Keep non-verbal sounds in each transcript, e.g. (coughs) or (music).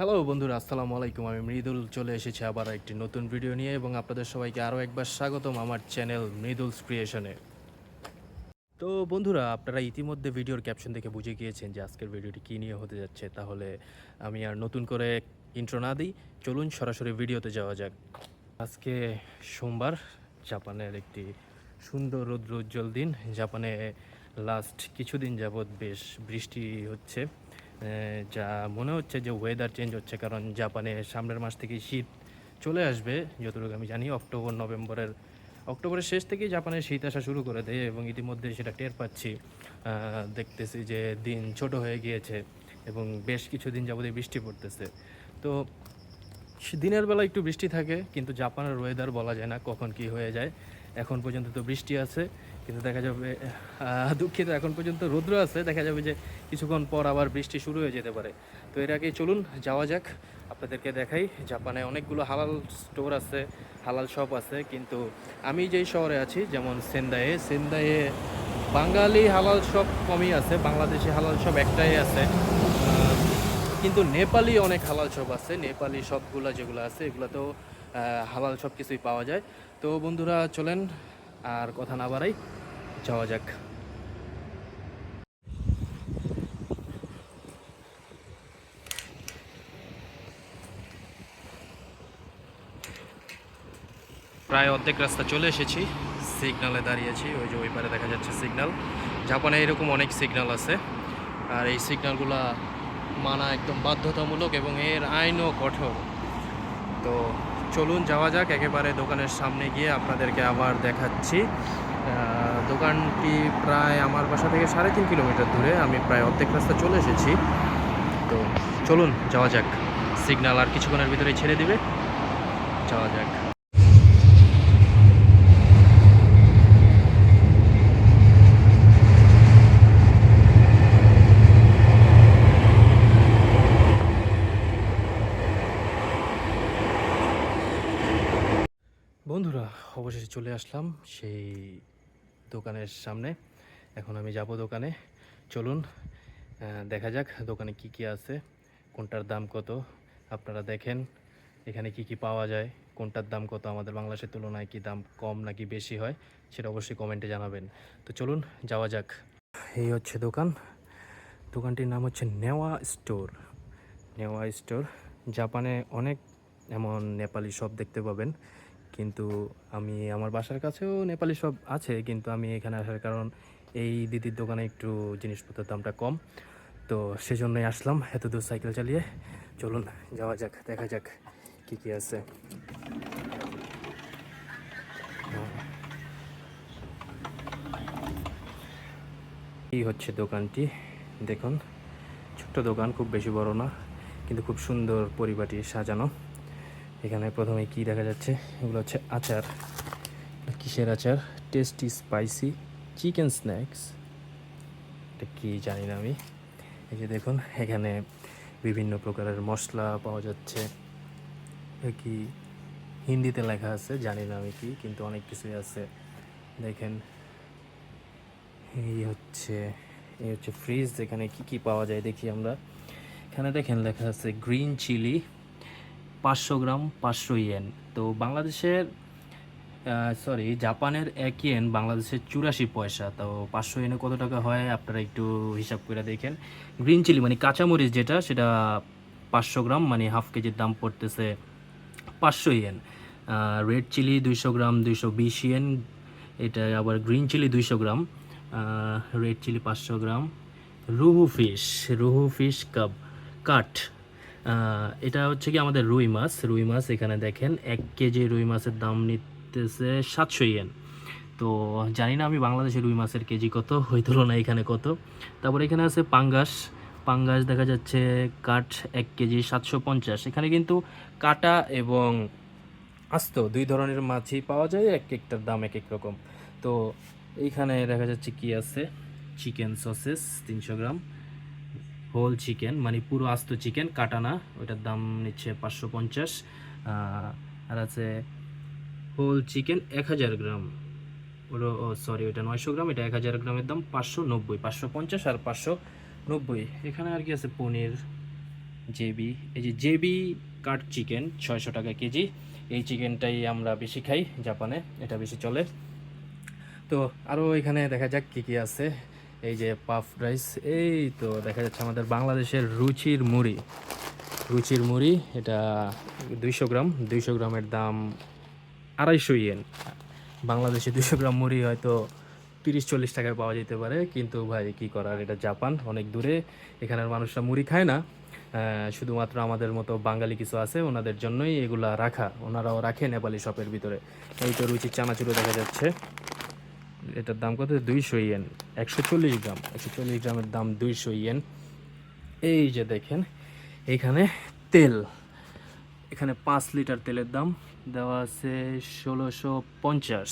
Hello বন্ধুরা, আসসালামু আলাইকুম। আমি মৃদুল, চলে এসেছি আবার একটি নতুন ভিডিও নিয়ে এবং আপনাদের সবাইকে আরও একবার স্বাগতম আমার চ্যানেল মৃদুলস ক্রিয়েশনে। তো বন্ধুরা, আপনারা ইতিমধ্যে ভিডিওর ক্যাপশন দেখে বুঝে গিয়েছেন যে আজকের ভিডিওটি কী নিয়ে হতে যাচ্ছে। তাহলে আমি আর নতুন করে ইন্ট্রো না দিই, চলুন সরাসরি ভিডিওতে যাওয়া যাক। আজকে সোমবার, জাপানের একটি সুন্দর রৌদ্র উজ্জ্বল দিন। জাপানে লাস্ট কিছুদিন যাবৎ বেশ বৃষ্টি হচ্ছে। যা মনে হচ্ছে যে ওয়েদার চেঞ্জ হচ্ছে, কারণ জাপানে সামনের মাস থেকে শীত চলে আসবে। যতটুকু আমি জানি, অক্টোবর, নভেম্বরের, অক্টোবরের শেষ থেকেই জাপানে শীত আসা শুরু করে দেয় এবং ইতিমধ্যে সেটা টের পাচ্ছি। দেখতেছি যে দিন ছোট হয়ে গিয়েছে এবং বেশ কিছুদিন যাবতীয় বৃষ্টি পড়তেছে। তো দিনের বেলা একটু বৃষ্টি থাকে, কিন্তু জাপানের ওয়েদার বলা যায় না কখন কি হয়ে যায়। এখন পর্যন্ত তো বৃষ্টি আছে। কিন্তু দেখা যাবে দুঃখিত, এখন পর্যন্ত রৌদ্র আছে। দেখা যাবে যে কিছুক্ষণ পর আবার বৃষ্টি শুরু হয়ে যেতে পারে। তো এর আগে চলুন, যাওয়া যাক। আপনাদেরকে দেখাই, জাপানে অনেকগুলো হালাল স্টোর আছে, হালাল শপ আছে। কিন্তু আমি যেই শহরে আছি, যেমন সেন্দায়ে সেন্দায়ে বাঙালি হালাল শপ কমই আছে, বাংলাদেশি হালাল শপ একটাই আছে। কিন্তু নেপালি অনেক হালাল শপ আছে, নেপালি শপগুলো যেগুলো আছে, এগুলোতেও হালাল সব কিছুই পাওয়া যায়। তো বন্ধুরা, চলেন, আর কথা না বাড়াই। যাওয়া যাক। প্রায় অর্ধেক রাস্তা চলে এসেছি সিগনালে দাঁড়িয়েছি, ওই যে ওই পারে দেখা যাচ্ছে সিগনাল জাপানে এরকম অনেক সিগনাল আছে, আর এই সিগনালগুলা মানা একদম বাধ্যতামূলক এবং এর আইনও কঠোর। তো চলুন যাওয়া যাক, একেবারে দোকানের সামনে গিয়ে আপনাদেরকে আবার দেখাচ্ছি। দোকানটি প্রায় আমার বাসা থেকে সাড়ে তিন কিলোমিটার দূরে। আমি প্রায় অর্ধেক রাস্তা চলে এসেছি। তো চলুন, যাওয়া যাক। সিগনাল আর কিছুক্ষণের ভিতরেই ছেড়ে দিবে। যাওয়া যাক। বন্ধুরা, অবশেষে চলে আসলাম সেই দোকানের সামনে। এখন আমি যাব দোকানে। চলুন দেখা যাক দোকানে কি কি আছে, কোনটার দাম কত। আপনারা দেখেন, এখানে কি কি পাওয়া যায়, কোনটার দাম কত। আমাদের বাংলাদেশের তুলনায় কি দাম কম নাকি বেশি হয়, সেটা অবশ্যই কমেন্টে জানাবেন। তো চলুন, যাওয়া যাক। এই হচ্ছে দোকান। দোকানটির নাম হচ্ছে নেওয়া স্টোর। নেওয়া স্টোর, জাপানে অনেক এমন নেপালি শপ দেখতে পাবেন। কিন্তু আমি আমার বাসার কাছেও নেপালি সব আছে, কিন্তু আমি এখানে আসার কারণ এই দিদির দোকানে একটু জিনিসপত্রের দামটা কম। তো সেজন্যই আসলাম এত দূর সাইকেল চালিয়ে। চলুন, যাওয়া যাক, দেখা যাক কি কি আছে। এই হচ্ছে দোকানটি? দেখুন, ছোট্ট দোকান, খুব বেশি বড় না, কিন্তু খুব সুন্দর পরিপাটি সাজানো। এখানে প্রথমে কি দেখা যাচ্ছে? এগুলো হচ্ছে আচার। কিসের আচার? টেস্টি স্পাইসি চিকেন স্ন্যাক্স এটা কী জানি না আমি। এই যে দেখুন, এখানে বিভিন্ন প্রকারের মশলা পাওয়া যাচ্ছে। কি? হিন্দিতে লেখা আছে, জানি না আমি কি, কিন্তু অনেক কিছুই আছে। দেখেন, এই হচ্ছে এই হচ্ছে ফ্রিজ এখানে কি কি পাওয়া যায় দেখি আমরা। এখানে দেখেন লেখা আছে গ্রিন চিলি পাঁচশো গ্রাম পাঁচশো ইয়েন। তো বাংলাদেশের সরি জাপানের এক ইয়েন বাংলাদেশের চুরাশি পয়সা। তো পাঁচশো ইয়েনে কত টাকা হয় আপনারা একটু হিসাব করে দেখেন। গ্রিন চিলি মানে কাঁচামরিচ যেটা সেটা পাঁচশো গ্রাম মানে হাফ কেজির দাম পড়তেছে পাঁচশো ইয়েন। রেড চিলি দুইশো গ্রাম দুইশো বিশ ইয়েন। এটা আবার গ্রিন চিলি দুইশো গ্রাম। রেড চিলি পাঁচশো গ্রাম। রুহু ফিশ রুহু ফিশ কাপ আহ, এটা হচ্ছে কি আমাদের রুই মাছ। রুই মাছ এখানে দেখেন, এক কেজি রুই মাছের দাম নিতেছে সাতশো ইয়েন। তো জানি না আমি বাংলাদেশের রুই মাছের কেজি কত ওই তুলনায় এখানে কত। তারপর এখানে আছে পাঙ্গাস। পাঙ্গাস দেখা যাচ্ছে কাঠ এক কেজি সাতশো পঞ্চাশ। এখানে কিন্তু কাটা এবং আস্ত দুই ধরনের মাছই পাওয়া যায়, এক একটার দাম এক এক রকম। তো এইখানে দেখা যাচ্ছে কি আছে? চিকেন সসেস তিনশো গ্রাম। হোল চিকেন মানে পুরো আস্ত চিকেন কাটানা ওইটার দাম নিচ্ছে পাঁচশো পঞ্চাশ। আর আছে হোল চিকেন এক হাজার গ্রাম। ওটা ও সরি ওটা নয়শো গ্রাম, এটা এক হাজার গ্রামের দাম পাঁচশো নব্বই, পাঁচশো পঞ্চাশ আর পাঁচশো নব্বই। এখানে আর কি আছে পনির জেবি এই যে জেবি কাট চিকেন ছয়শো টাকা কেজি। এই চিকেনটাই আমরা বেশি খাই, জাপানে, এটা বেশি চলে। তো আরও এখানে দেখা যাক কী কী আছে। এই যে পাফ রাইস এই তো দেখা যাচ্ছে আমাদের বাংলাদেশের রুচির মুড়ি। রুচির মুড়ি, এটা দুইশো গ্রাম, দুইশো গ্রামের দাম আড়াইশো ইয়েন। বাংলাদেশে দুশো গ্রাম মুড়ি হয়তো তিরিশ, চল্লিশ টাকায় পাওয়া যেতে পারে, কিন্তু ভাই কি করার, এটা জাপান, অনেক দূরে। এখানের মানুষরা মুড়ি খায় না। শুধুমাত্র আমাদের মতো বাঙালি কিছু আছে, ওনাদের জন্যই এগুলা রাখা। ওনারাও রাখে নেপালি শপের ভিতরে। এই তো রুচির চানাচুরো দেখা যাচ্ছে। এটার দাম কত? দুইশো ইয়েন। একশো চল্লিশ গ্রাম। একশো চল্লিশ গ্রামের দাম দুইশো ইয়েন। এই যে দেখেন, এখানে তেল। এখানে পাঁচ লিটার তেলের দাম দেওয়া আছে ষোলোশো পঞ্চাশ।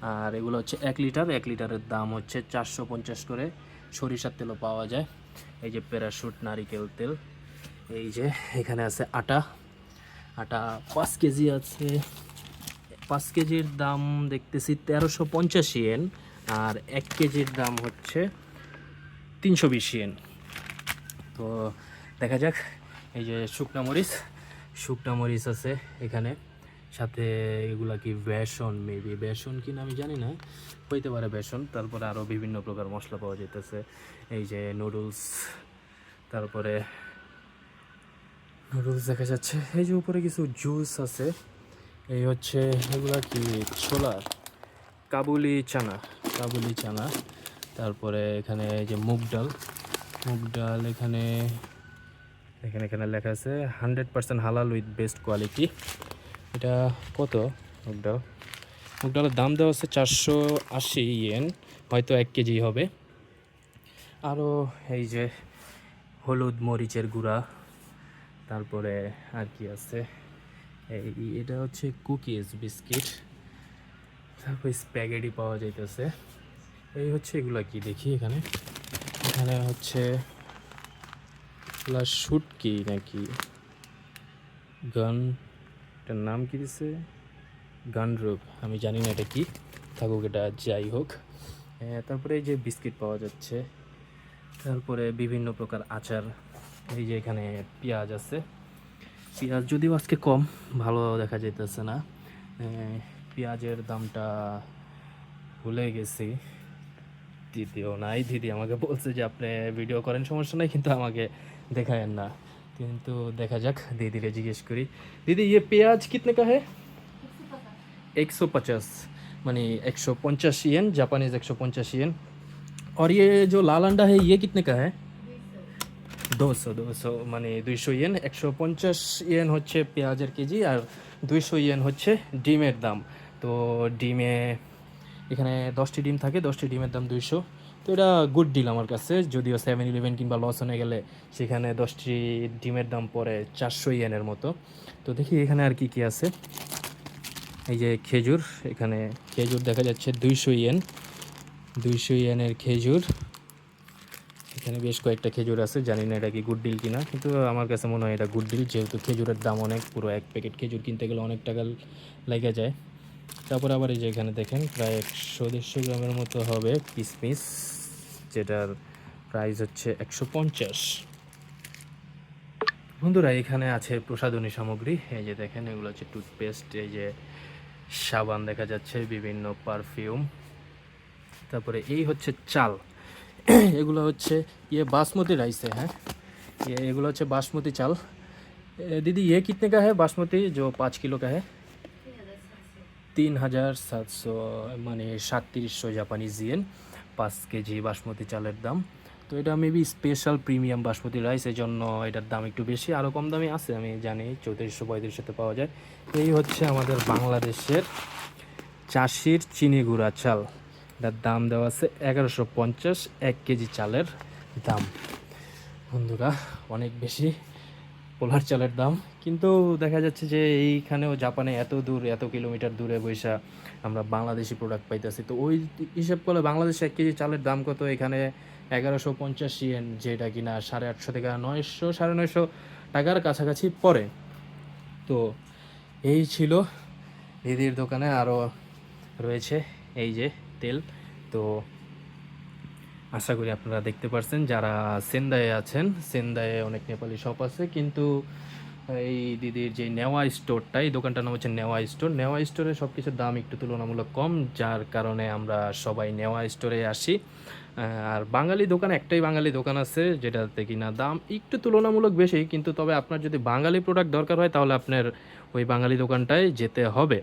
আর এগুলো হচ্ছে এক লিটার। এক লিটারের দাম হচ্ছে চারশো পঞ্চাশ করে। সরিষার তেলও পাওয়া যায়। এই যে প্যারাশুট, নারিকেল তেল। এই যে এখানে আছে আটা। আটা পাঁচ কেজি আছে। পাঁচ কেজির দাম দেখতেছি তেরোশো পঞ্চাশ ইয়েন, আর এক কেজির দাম হচ্ছে তিনশো বিশ ইয়েন। তো দেখা যাক, এই যে শুকনা মরিচ শুকনা মরিচ আছে এখানে, সাথে এগুলা কি বেসন মেবি বেসন কিনা আমি জানি না, হইতে পারে বেসন, তারপরে আরও বিভিন্ন প্রকার মশলা পাওয়া যেতেছে এই যে নুডলস তারপরে নুডলস দেখা যাচ্ছে, এই যে উপরে কিছু জুস আছে এই হচ্ছে এগুলা কি? ছোলা কাবুলি চানা। কাবুলি চানা। তারপরে এখানে এই যে মুগ ডাল। মুগ ডাল এখানে এখানে এখানে লেখা আছে হান্ড্রেড পার্সেন্ট হালাল উইথ বেস্ট কোয়ালিটি। এটা কত মুগ ডাল? মুগ ডালের দাম দেওয়া হচ্ছে চারশো আশি ইয়েন হয়তো এক কেজি হবে। আরও এই যে হলুদ মরিচের গুঁড়া। তারপরে আর কি আছে? এটা হচ্ছে কুকিজ বিস্কিট। তারপর স্প্যাগেটি পাওয়া যাইতেছে। এই হচ্ছে এগুলা কি দেখি এখানে। এখানে হচ্ছে শুটকি নাকি? গান, এটার নাম কি দিছে? গান রূপ। আমি জানি না এটা কি। থাকুক এটা যাই হোক। তারপরে এই যে বিস্কিট পাওয়া যাচ্ছে। তারপরে বিভিন্ন প্রকার আচার। এই যে এখানে পেঁয়াজ আছে। পেঁয়াজ যদিও আজকে কম ভালো দেখা যাইতেছে না এ, পেঁয়াজের দামটা ভুলে গেছি দিদিও নাই দিদি আমাকে বলছে যে আপনি ভিডিও করেন সমস্যা নাই কিন্তু আমাকে দেখায়েন না কিন্তু দেখা যাক দিদিরে জিজ্ঞেস করি দিদি ইয়ে পেঁয়াজ कितने का है एक सौ पचास मानी एक सौ पंचास येन जापानीज एक सौ पंचास येन और ये जो लाल अंडा है ये कितने का है দুশো দুশো মানে দুইশো ইয়েন, একশো পঞ্চাশ ইয়েন হচ্ছে পেঁয়াজের কেজি আর দুইশো ইয়েন হচ্ছে ডিমের দাম। তো ডিমে এখানে দশটি ডিম থাকে, দশটি ডিমের দাম দুইশো। তো এটা গুড ডিল আমার কাছে, যদিও সেভেন ইলেভেন কিংবা লস হয়ে গেলে সেখানে দশটি ডিমের দাম পড়ে চারশো ইয়েনের মতো। তো দেখি এখানে আর কি কি আছে। এই যে খেজুর, এখানে খেজুর দেখা যাচ্ছে দুইশো ইয়েন, দুইশো ইয়েনের খেজুর। এখানে বেশ কয়েকটা খেজুর আছে, জানি না এটা কি গুড ডিল কিনা, কিন্তু আমার কাছে মনে হয় এটা গুড ডিল যেহেতু খেজুরের দাম অনেক, পুরো এক প্যাকেট খেজুর কিনতে গেলে অনেক টাকা লেগে যায়। তারপর আবার এই যে এখানে দেখেন, প্রায় একশো দেড়শো গ্রামের মতো হবে কিসমিস, যেটার প্রাইস হচ্ছে একশো পঞ্চাশ। বন্ধুরা, এখানে আছে প্রসাধনী সামগ্রী, এই যে দেখেন, এগুলো হচ্ছে টুথপেস্ট এই যে সাবান দেখা যাচ্ছে, বিভিন্ন পারফিউম তারপরে এই হচ্ছে চাল। (coughs) এগুলো হচ্ছে ইয়ে बासमती राइस है हैं ये এগুলো হচ্ছে বাসমতি চাল এ, दीदी ये कितने का है बासमती जो पाँच किलो का है তিন হাজার সাতশো মানে সাতত্রিশশো জাপানি জিয়েন পাঁচ কেজি বাসমতি চালের দাম তো এটা maybe special premium basmati rice এই জন্য এটার দাম একটু বেশি আরও কম দামে আছে আমি জানি চৌত্রিশশো পঁয়ত্রিশশোতে পাওয়া যায় এই হচ্ছে আমাদের বাংলাদেশের চাষির চিনি গুঁড়া চাল এটার দাম দেওয়া আছে এগারোশো পঞ্চাশ, এক কেজি চালের দাম। বন্ধুরা, অনেক বেশি পোলার চালের দাম। কিন্তু দেখা যাচ্ছে যে এইখানেও জাপানে এত দূর, এত কিলোমিটার দূরে বৈশা আমরা বাংলাদেশি প্রোডাক্ট পাইতেছি। তো ওই হিসাব করলে বাংলাদেশে এক কেজি চালের দাম কত? এখানে এগারোশো পঞ্চাশ ইয়েন যেটা কিনা সাড়ে আটশো থেকে নয়শো, সাড়ে নয়শো টাকার কাছাকাছি পড়ে। তো এই ছিল দিদির দোকানে আরও রয়েছে এই যে তেল তো আশা করি আপনারা দেখতে পারছেন যারা সেন্দায়ে আছেন। সেন্দায়ে অনেক নেপালি শপ আছে। কিন্তু এই দিদির যে নেওয়া স্টোরটা এই দোকানটার নাম হচ্ছে নেওয়া স্টোর নেওয়া স্টোরে সব কিছুর দাম একটু তুলনামূলক কম, যার কারণে আমরা সবাই নেওয়া স্টোরে আসি। আর বাঙালি দোকান, একটাই বাঙালি দোকান আছে, যেটাতে কিনা দাম একটু তুলনামূলক বেশি, কিন্তু তবে আপনার যদি বাঙালি প্রোডাক্ট দরকার হয়, তাহলে আপনার ওই বাঙালি দোকানটায় যেতে হবে।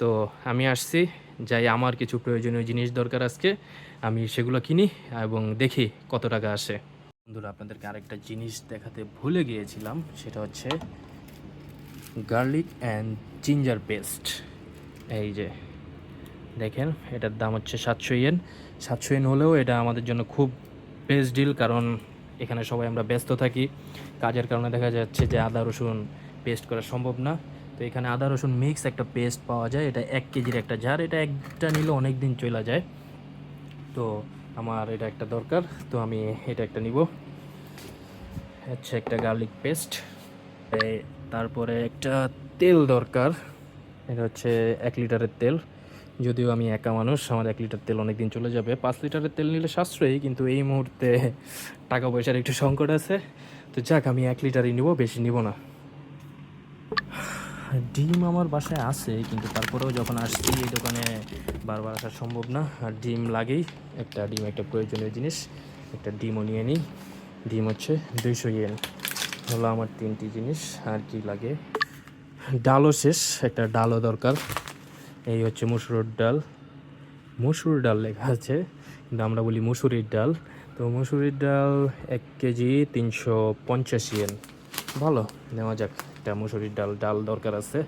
তো আমি আসছি। যাই আমার কিছু প্রয়োজনীয় জিনিস দরকার আজকে, আমি সেগুলো কিনি এবং দেখি কত টাকা আসে। বন্ধুরা, আপনাদেরকে আরেকটা জিনিস দেখাতে ভুলে গিয়েছিলাম, সেটা হচ্ছে গার্লিক অ্যান্ড জিঞ্জার পেস্ট। এই যে, দেখেন, এটার দাম হচ্ছে সাতশো ইয়েন। সাতশো ইয়েন হলেও এটা আমাদের জন্য খুব বেস্ট ডিল, কারণ এখানে সবাই আমরা ব্যস্ত থাকি। কাজের কারণে দেখা যাচ্ছে যে আদা রসুন পেস্ট করা সম্ভব না। তো এখানে আদা, রসুন মিক্স একটা পেস্ট পাওয়া যায়। এটা এক কেজির একটা জার এটা একটা নিলে অনেক দিন চলে যায়। তো আমার এটা একটা দরকার। তো আমি এটা একটা নিব। হচ্ছে একটা গার্লিক পেস্ট তারপরে একটা তেল দরকার। এটা হচ্ছে এক লিটারের তেল। যদিও আমি একা মানুষ, আমার এক লিটার তেল অনেক দিন চলে যাবে। পাঁচ লিটারের তেল নিলে সাশ্রয়ী, কিন্তু এই মুহূর্তে টাকা পয়সার একটু সংকট আছে। তো যাক, আমি এক লিটারই নিব, বেশি নিব না। ডিম আমার বাসায় আছে, কিন্তু তারপরেও যখন আসছি এই দোকানে বারবার আসা সম্ভব না। আর ডিম লাগেই, একটা ডিম, একটা প্রয়োজনীয় জিনিস, একটা ডিমও নিয়ে নিই। ডিম হচ্ছে দুইশো ইয়েন, হলো আমার তিনটি জিনিস, আর কি লাগে? ডালও শেষ, একটা ডালও দরকার। এই হচ্ছে মুসুরের ডাল। মুসুর ডাল লেখা আছে, কিন্তু আমরা বলি মুসুরির ডাল। তো মুসুরির ডাল এক কেজি তিনশো পঞ্চাশ ইয়েন। ভালো, নেওয়া যাক। একটা মুসুরির ডাল ডাল দরকার আছে।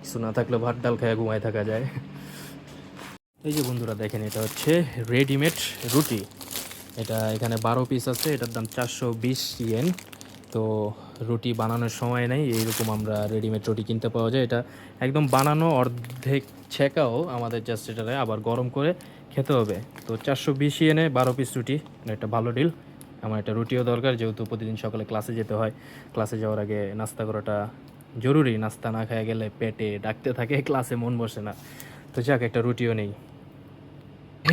কিছু না থাকলে ভাত, ডাল খেয়ে ঘুমায় থাকা যায়। এই যে বন্ধুরা, দেখেন এটা হচ্ছে রেডিমেড রুটি। এটা এখানে বারো পিস আছে, এটার দাম চারশো বিশ ইয়েন তো রুটি বানানোর সময় নেই, এইরকম আমরা রেডিমেড রুটি কিনতে পাওয়া যায়। এটা একদম বানানো, অর্ধেক ছেঁকাও আমাদের জাস্ট এটারে আবার গরম করে খেতে হবে। তো চারশো বিশ ইয়েনে বারো পিস রুটি, এটা একটা ভালো ডিল আমার একটা রুটিও দরকার, যেহেতু প্রতিদিন সকালে ক্লাসে যেতে হয়। ক্লাসে যাওয়ার আগে নাস্তা করাটা জরুরি। নাস্তা না খেয়ে গেলে পেটে ডাকতে থাকে ক্লাসে মন বসে না। তো যাক, একটা রুটিও নেই।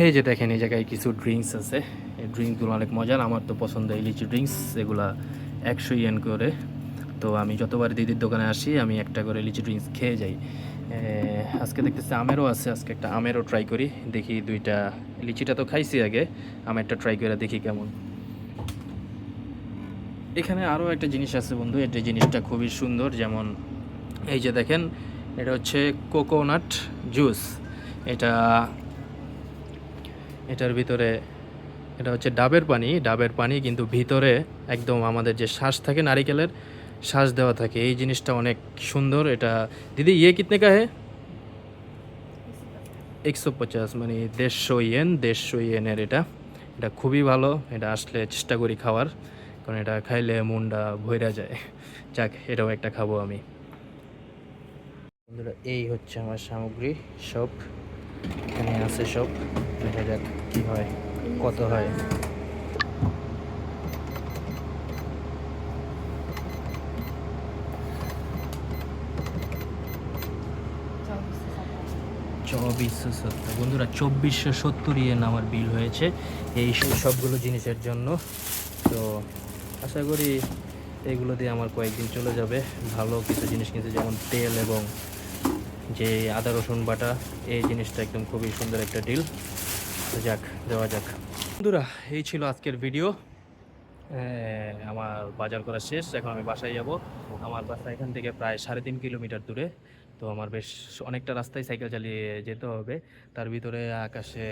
এই যে দেখেন, এই জায়গায় কিছু ড্রিঙ্কস আছে। এই ড্রিঙ্কসগুলো অনেক মজার। আমার তো পছন্দ এই লিচি ড্রিঙ্কস এগুলা একশো ইয়েন করে। তো আমি যতবার দিদির দোকানে আসি, আমি একটা করে লিচি ড্রিঙ্কস খেয়ে যাই। আজকে দেখতেছি আমেরও আছে। আজকে একটা আমেরও ট্রাই করি। দেখি দুইটা, লিচিটা তো খাইছি আগে, আমেরটা ট্রাই করে দেখি কেমন। এখানে আরও একটা জিনিস আছে বন্ধু এটা জিনিসটা খুবই সুন্দর, যেমন এই যে দেখেন, এটা হচ্ছে কোকোনাট জুস এটা, এটার ভিতরে, এটা হচ্ছে ডাবের পানি। ডাবের পানি কিন্তু ভিতরে একদম আমাদের যে শ্বাস থাকে, নারিকেলের শ্বাস দেওয়া থাকে। এই জিনিসটা অনেক সুন্দর। এটা, দিদি ইয়ে কিতনে কা হে একশো পঞ্চাশ মানে দেড়শো ইয়েন, দেড়শো ইয়েনের এটা। এটা খুবই ভালো। এটা আসলে চেষ্টা করি খাওয়ার। কারণ এটা খাইলে মনটা ভইরা যায়। যাক, এটাও একটা খাব আমি। বন্ধুরা, এই হচ্ছে আমার সামগ্রী সব। এখানে আছে সব। দেখা যাক কি হয়, কত হয়। চব্বিশশো সত্তর। বন্ধুরা, চব্বিশশো সত্তর ইয়েন আমার বিল হয়েছে। এই সবগুলো জিনিসের জন্য। তো আশা করি এগুলো দিয়ে আমার কয়েকদিন চলে যাবে। ভালো কিছু জিনিস কিনতে যেমন তেল এবং যে আদা, রসুন বাটা, এই জিনিসটা একদম খুবই সুন্দর একটা ডিল যাক, দেওয়া যাক। বন্ধুরা, এই ছিল আজকের ভিডিও আমার বাজার করা শেষ। এখন আমি বাসায় যাব। আমার বাসা এখান থেকে প্রায় সাড়ে তিন কিলোমিটার দূরে। তো আমার বেশ অনেকটা রাস্তায় সাইকেল চালিয়ে যেতে হবে। তার ভিতরে আকাশে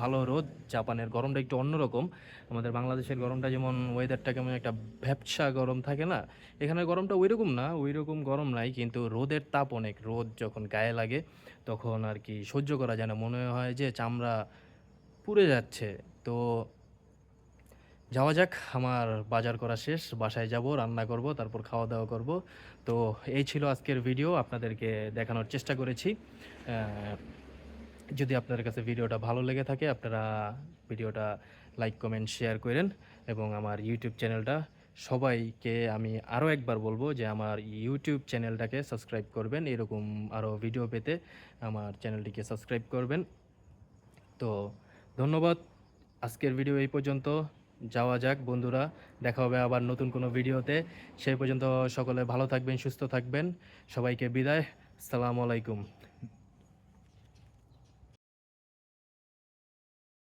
ভালো রোদ, জাপানের গরমটা একটু অন্যরকম। আমাদের বাংলাদেশের গরমটা যেমন ওয়েদারটা কেমন একটা ভ্যাপসা গরম থাকে না, এখানে গরমটা ওই রকম না ওই রকম গরম নাই, কিন্তু রোদের তাপ অনেক। রোদ যখন গায়ে লাগে, তখন আর কি সহ্য করা যায় না। মনে হয় যে চামড়া পুড়ে যাচ্ছে। তো যাওয়া যাক, আমার বাজার করা শেষ, বাসায় যাব, রান্না করব, তারপর খাওয়া দাওয়া করব। তো এই ছিল আজকের ভিডিও আপনাদেরকে দেখানোর চেষ্টা করেছি। যদি আপনাদের কাছে ভিডিওটা ভালো লেগে থাকে, আপনারা ভিডিওটা লাইক, কমেন্ট, শেয়ার করেন এবং আমার ইউটিউব চ্যানেলটা সবাইকে আমি আরও একবার বলব যে আমার ইউটিউব চ্যানেলটাকে সাবস্ক্রাইব করবেন। এরকম আরও ভিডিও পেতে আমার চ্যানেলটিকে সাবস্ক্রাইব করবেন। তো ধন্যবাদ। আজকের ভিডিও এই পর্যন্ত। যাওয়া যাক বন্ধুরা, দেখা হবে আবার নতুন কোনো ভিডিওতে। সেই পর্যন্ত সকলে ভালো থাকবেন, সুস্থ থাকবেন। সবাইকে বিদায়। আসসালামু আলাইকুম।